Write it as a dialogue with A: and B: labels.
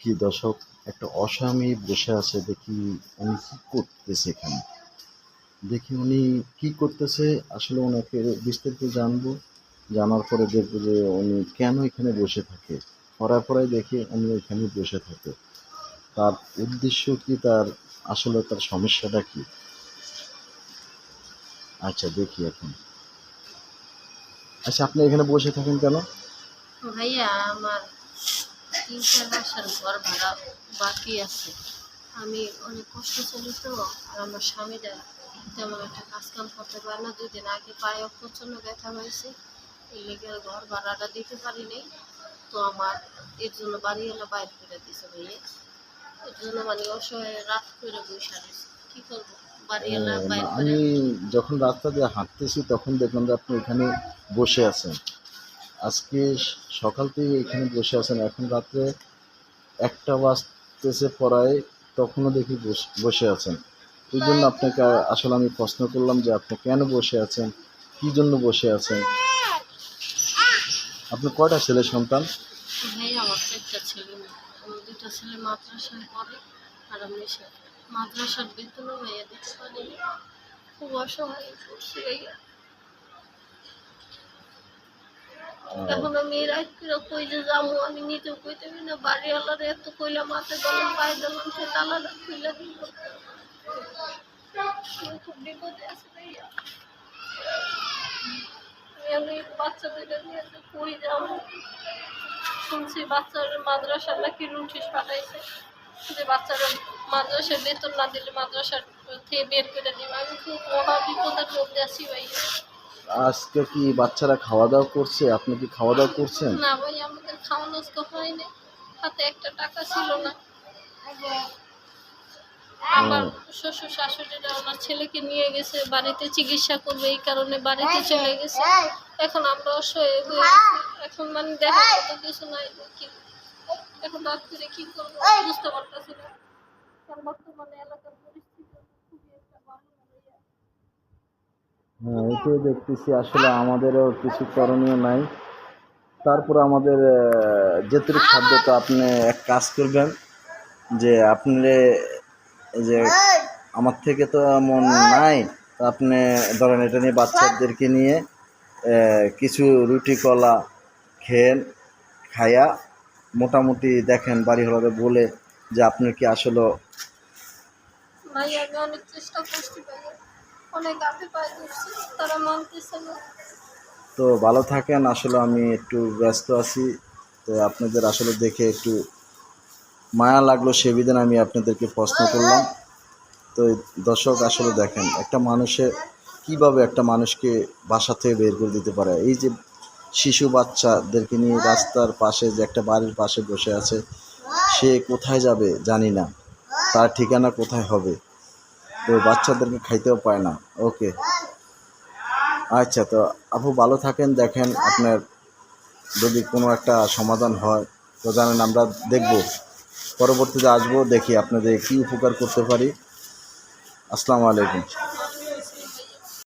A: দেখি দর্শক, একটা অস্বামী বসে আছে দেখি উনি কি করতেছে এখানে। দেখি উনি কি করতেছে, আসলে ওনাকে বিস্তারিত জানব। জানার পরে দেখব যে উনি কেন এখানে বসে থাকে। পড়ায় পড়ায় দেখি উনি এখানে বসে থাকে। তার উদ্দেশ্য কি, তার আসলে তার সমস্যাটা কি? আচ্ছা দেখি এখন। আচ্ছা আপনি এখানে বসে থাকেন কেন?
B: ভাইয়া, আমার তিন চার মাসের ঘর ভাড়া বাকি আছে। আমি অনেক কষ্ট চলি তো আর আমার স্বামীরা তেমন একটা কাজ কাম করতে পারে না। দুই দিন আগে পায়ে প্রচণ্ড ব্যথা হয়েছে এই লেগে ঘর ভাড়াটা দিতে পারিনি তো আমার এর জন্য বাড়িওয়ালা বাইর করে দিছে ভাইয়া এর জন্য মানে অসহায় রাত করে বসে রয়েছে। কী করব?
A: আহ, আমি যখন রাস্তা দিয়ে হাঁটতেছি তখন দেখলাম যে আপনি এখানে বসে আছেন। আজকে সকাল থেকে এখানে বসে আছেন। এখন রাত্রে একটা বাজতেছে পড়ায়, তখনও দেখি বস- আছেন। এই জন্য আপনাকে আসলে আমি প্রশ্ন করলাম যে আপনি কেন বসে আছেন? কি জন্য বসে আছেন? আপনি কয়টা ছেলে সন্তান?
B: মাদ্রাসার খুব অসহায় পড়ছি ভাইয়া এখন আমি রাত কই যে যাব, আমি নিজেও কইতে পারি না, বাড়িওয়ালারে এত কইলাম মাথায় গেলাম পায়ে দিলাম সে খুলে দিল। আমি খুব বিপদে আছি আমি বাচ্চাদের নিয়ে কই যাব, শুনছি বাচ্চার মাদ্রাসার নাকি নোটিশ পাঠাইছে যে বাচ্চারা মাদ্রাসায় বেতন না দিলে মাদ্রাসার থেকে বের করে দিবে। আমি খুব মহা বিপদের মধ্যে আছি ভাইয়া।
A: আজকে কি বাচ্চারা খাওয়া দাওয়া করছে? আপনি কি খাওয়া দাওয়া করছেন?
B: না ভাই আমাদের খাওয়ানো আজকে হয়নি। হাতে একটা টাকা ছিল না। আমার শ্বশুর শাশুড়িরা ওনার ছেলেকে নিয়ে গেছে বাড়িতে চিকিৎসা করবে এই কারণে বাড়িতে চলে গেছে। এখন আমরা অসহায় হয়ে আছি। এখন মানে দেখা মতো কিছু নাই। কি এখন রাত কি করব? বুঝতে পারতেছি না। বর্তমানে পরিস্থিতি খুবই একটা ভালো না ভাইয়া।
A: হ্যাঁ এটাই দেখতেছি। আসলে আমাদেরও কিছু করণীয় নাই। তারপর আমাদের যেটুকু খাদ্য তো আপনি এক কাজ করবেন যে আপনি যে আমার থেকে তো এমন নাই আপনি ধরেন এটা নিয়ে বাচ্চাদেরকে নিয়ে কিছু রুটি, কলা খেন, খায়া মোটামুটি দেখেন বাড়ি হলারে বলে যে আপনার কি আসলে
B: চেষ্টা
A: তো ভালো থাকেন, আসলে আমি একটু ব্যস্ত আছি। তো আপনাদের আসলে দেখে একটু মায়া লাগল সে বিধান আমি আপনাদেরকে প্রশ্ন করলাম। তো দর্শক, আসলে দেখেন, একটা মানুষে কীভাবে একটা মানুষকে বাসা থেকে বের করে দিতে পারে? এই যে শিশু বাচ্চাদেরকে নিয়ে রাস্তার পাশে যে একটা বাড়ির পাশে বসে আছে, সে কোথায় যাবে জানি না। তার ঠিকানা কোথায় হবে? তো বাচ্চাদেরকে খাইতেও পায় না। ওকে। আচ্ছা তো আপু ভালো থাকেন, দেখেন আপনার যদি কোনো একটা সমাধান হয়, তো জানেন আমরা দেখব। পরবর্তীতে আসব, দেখি আপনাদের কী উপকার করতে পারি। আসসালামু আলাইকুম।